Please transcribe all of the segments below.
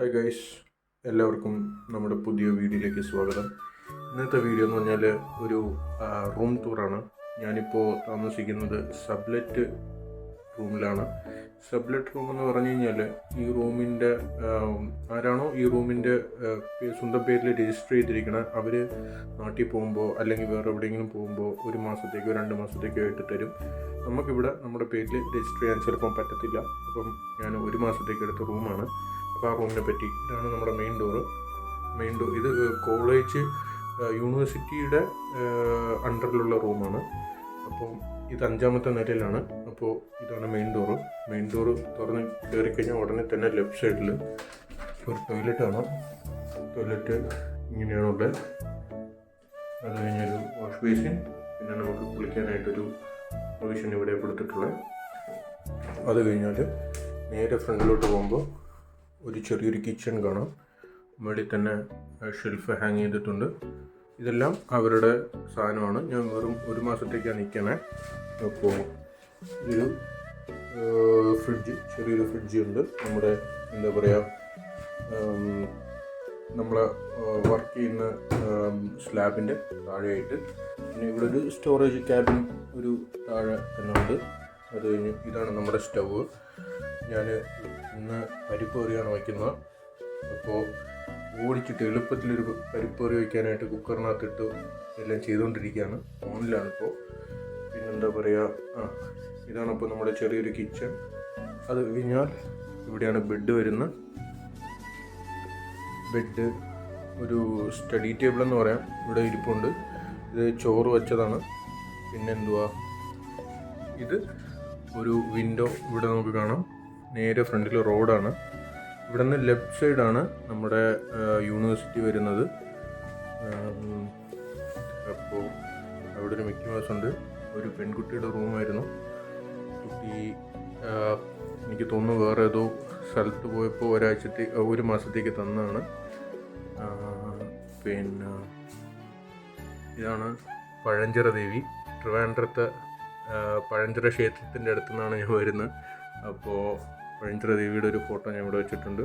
Hi guys എല്ലാവർക്കും നമ്മുടെ പുതിയ വീഡിയോയിലേക്ക് സ്വാഗതം. ഇന്നത്തെ വീഡിയോ എന്ന് പറഞ്ഞാൽ ഒരു റൂം ടൂറാണ് ഞാനിപ്പോൾ താമസിക്കുന്നത് സബ്ലെറ്റ് റൂമിലാണ് സബ്ലെറ്റ് റൂം എന്ന് പറഞ്ഞു കഴിഞ്ഞാൽ ഈ റൂമിന്റെ ആരാണോ ഈ റൂമിന്റെ സ്വന്തം പേരിൽ രജിസ്റ്റർ ചെയ്തിരിക്കണം അവർ നാട്ടിൽ പോകുമ്പോൾ അല്ലെങ്കിൽ വേറെ എവിടെയെങ്കിലും പോകുമ്പോൾ ഒരു മാസത്തേക്കോ രണ്ട് മാസത്തേക്കോ ആയിട്ട് തരും. നമുക്കിവിടെ നമ്മുടെ പേരിൽ രജിസ്റ്റർ ചെയ്യാൻ ചിലപ്പം പറ്റത്തില്ല. അപ്പം ഞാൻ ഒരു മാസത്തേക്ക് എടുത്ത റൂമാണ് ആ റൂമിനെ പറ്റി. ഇതാണ് നമ്മുടെ മെയിൻ ഡോറ് മെയിൻ ഡോർ ഇത് കോളേജ് യൂണിവേഴ്സിറ്റിയുടെ അണ്ടറിലുള്ള റൂമാണ് അപ്പോൾ ഇത് അഞ്ചാമത്തെ നിലയിലാണ്. അപ്പോൾ ഇതാണ് മെയിൻ ഡോറ് മെയിൻ ഡോറ് തുറന്ന് കയറി കഴിഞ്ഞാൽ ഉടനെ തന്നെ ലെഫ്റ്റ് സൈഡിൽ ഒരു ടോയ്ലറ്റ് ആണ് ടോയ്ലറ്റ് ഇങ്ങനെയാണുള്ളത് അത് കഴിഞ്ഞൊരു വാഷ് ബേസിൻ പിന്നെ നമുക്ക് കുളിക്കാനായിട്ടൊരു പ്രൊവിഷൻ ഇവിടെ കൊടുത്തിട്ടുള്ളത്. അത് കഴിഞ്ഞാൽ നേരെ ഫ്രണ്ടിലോട്ട് പോകുമ്പോൾ ഒരു ചെറിയൊരു കിച്ചൺ കാണാം. മുകളിൽ തന്നെ ഷെൽഫ് ഹാങ് ചെയ്തിട്ടുണ്ട്. ഇതെല്ലാം അവരുടെ സാധനമാണ്. ഞാൻ വെറും ഒരു മാസത്തേക്കാണ് നിൽക്കണേ. അപ്പോൾ ഇതൊരു ഫ്രിഡ്ജ് ചെറിയൊരു ഫ്രിഡ്ജ് ഉണ്ട്. നമ്മുടെ എന്താ പറയുക നമ്മൾ വർക്ക് ചെയ്യുന്ന സ്ലാബിന്റെ താഴെയായിട്ട്. പിന്നെ ഇവിടെ ഒരു സ്റ്റോറേജ് ക്യാബിൻ ഒരു താഴെ തന്നെ ഉണ്ട്. അത് കഴിഞ്ഞ് ഇതാണ് നമ്മുടെ സ്റ്റവ്. ഞാൻ ഇന്ന് പരിപ്പ് കറിയാണ് വയ്ക്കുന്നത്. അപ്പോൾ ഓടിച്ചിട്ട് എളുപ്പത്തിലൊരു പരിപ്പ് കറി വയ്ക്കാനായിട്ട് കുക്കറിനകത്തിട്ട് എല്ലാം ചെയ്തുകൊണ്ടിരിക്കുകയാണ്. ഓണിലാണ് ഇപ്പോൾ പിന്നെന്താ പറയുക ആ ഇതാണ് അപ്പോൾ നമ്മുടെ ചെറിയൊരു കിച്ചൺ. അത് കഴിഞ്ഞാൽ ഇവിടെയാണ് ബെഡ് വരുന്നത്. ബെഡ് ഒരു സ്റ്റഡി ടേബിൾ എന്ന് പറയാം. ഇവിടെ ഇരിപ്പുണ്ട്. ഇത് ചോറ് വെച്ചതാണ്. പിന്നെന്തുവാ? ഇത് ഒരു വിൻഡോ ഇവിടെ നമുക്ക് കാണാം. നേരെ ഫ്രണ്ടിൽ റോഡാണ്. ഇവിടെ നിന്ന് ലെഫ്റ്റ് സൈഡാണ് നമ്മുടെ യൂണിവേഴ്സിറ്റി വരുന്നത്. അപ്പോൾ അവിടെ ഒരു മിക്കി മൗസ് ഉണ്ട്. ഒരു പെൺകുട്ടിയുടെ റൂമായിരുന്നു. കുട്ടി എനിക്ക് തോന്നുന്നു വേറെ ഏതോ സ്ഥലത്ത് പോയപ്പോൾ ഒരാഴ്ചത്തെ ഒരു മാസത്തേക്ക് തന്നതാണ്. ആ, പിന്നെ ഇതാണ് പഴഞ്ചിറ ദേവി. ട്രിവാൻഡ്രത്തെ പഴഞ്ചിറ ക്ഷേത്രത്തിന്റെ അടുത്തു നിന്നാണ് ഞാൻ വരുന്നത്. അപ്പോൾ പഴഞ്ചിറ ദേവിയുടെ ഒരു ഫോട്ടോ ഞാൻ ഇവിടെ വെച്ചിട്ടുണ്ട്.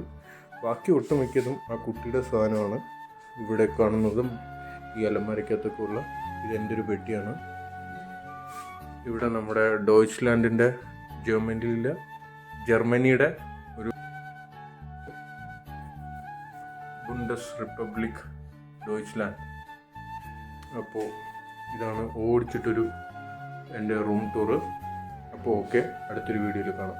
ബാക്കി ഒട്ടുമിക്കതും ആ കുട്ടിയുടെ സാധനമാണ്. ഇവിടെ കാണുന്നതും ഈ അലമാരയ്ക്കകത്തൊക്കെ ഉള്ള ഇത് എന്റെ ഒരു പെട്ടിയാണ്. ഇവിടെ നമ്മുടെ ഡോയ്ച്ച്ലാൻഡിന്റെ ജർമ്മനിയിലെ ജർമ്മനിയുടെ ഒരു ബുണ്ടസ് റിപ്പബ്ലിക് ഡോയ്ച്ച്ലാൻഡ്. അപ്പോൾ ഇതാണ് ഓടിച്ചിട്ടൊരു എന്റെ റൂം ടൂറ്. അപ്പോൾ ഓക്കെ അടുത്തൊരു വീഡിയോയിൽ കാണാം.